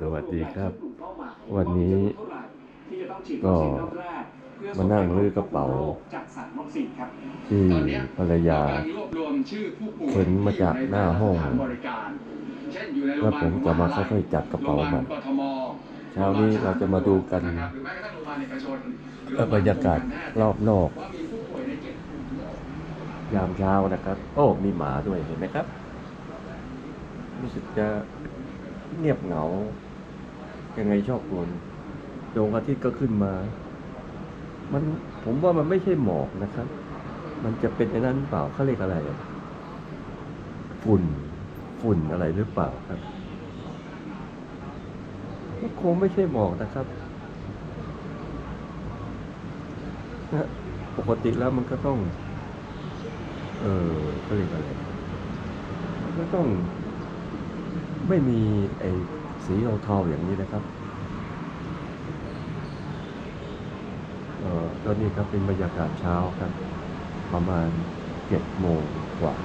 สวัสดีครับ วันนี้ก็มานั่งลื้อกระเป๋าที่ภรรยาเข็นมาจากหน้าห้องแล้วผมจะมาค่อยๆจัดกระเป๋ามันเช้านี้เราจะมาดูกันเอ่อบรรยากาศรอบนอก ยามเช้านะครับ โอ้ มีหมาด้วยเห็นไหมครับ รู้สึกจะ เงียบเหงา ยังไงชอบกวนดวงอาทิตย์ก็ขึ้นมา มันผมว่ามันไม่ใช่หมอกนะครับ มันจะเป็นไอ้นั้นเปล่าเขาเรียกอะไร ฝุ่น ฝุ่นอะไรหรือเปล่าครับก็คงไม่ใช่หมอกนะครับนะปกติแล้วมันก็ต้อง เออเขาเรียกอะไร ก็ต้อง ไม่มีไอ้สีเทาๆอย่างนี้นะครับเอ่อตอนนี้ครับเป็นบรรยากาศเช้าครับ ประมาณเจ็ดโมงกว่า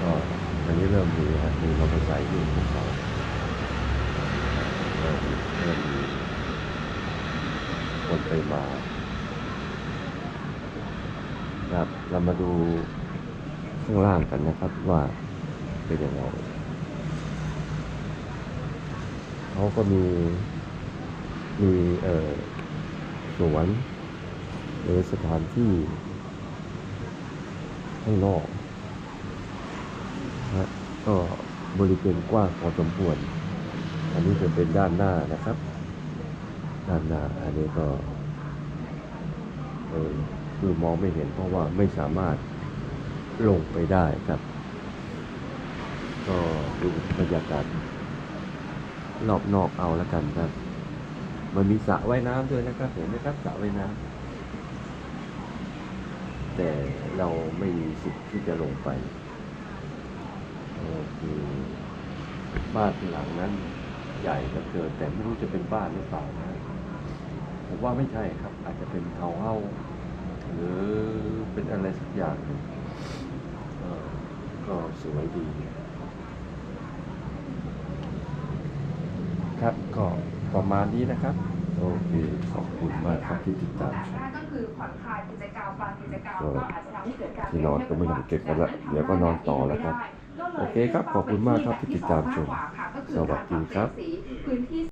ก็ตอนนี้เริ่มมีครับมีมอเตอร์ไซค์อยู่ภูเขาเริ่มเริ่มมีคนไปมาครับเรามาดูข้างล่างกันนะครับว่าเป็นยังไง เขาก็มีมีเอ่อสวนหรือสถานที่ข้างนอกนะก็บริเวณกว้างพอสมควร อันนี้จะเป็นด้านหน้านะครับ ด้านหน้าอันนี้ก็เออคือมองไม่เห็นเพราะว่าไม่สามารถลงไปได้ครับ ก็ดูบรรยากาศ รอบนอกเอาแล้วกันครับ มันมีสระว่ายน้ำด้วยนะครับเห็นไหมครับสระว่ายน้ำแต่เราไม่มีสิทธิ์ที่จะลงไปเออคือบ้านหลังนั้นใหญ่เหลือเกินแต่ไม่รู้จะเป็นบ้านหรือเปล่านะผมว่าไม่ใช่ครับ อาจจะเป็นเทาเฮ้าหรือเป็นอะไรสักอย่างหนึ่งก็สวยดี ครับ ก็ประมาณนี้นะครับ โอเค ขอบคุณมากครับที่ติดตามชมแรกก็คือผ่อนคลายกิจกรรมบางกิจกรรมก็ก็อาจจะทำให้เกิดการที่นอนก็ไม่ต้องเก็บกันละเดี๋ยวก็นอนต่อแล้วครับ โอเคครับ ขอบคุณมากครับที่ติดตามชม สวัสดีครับพื้นที่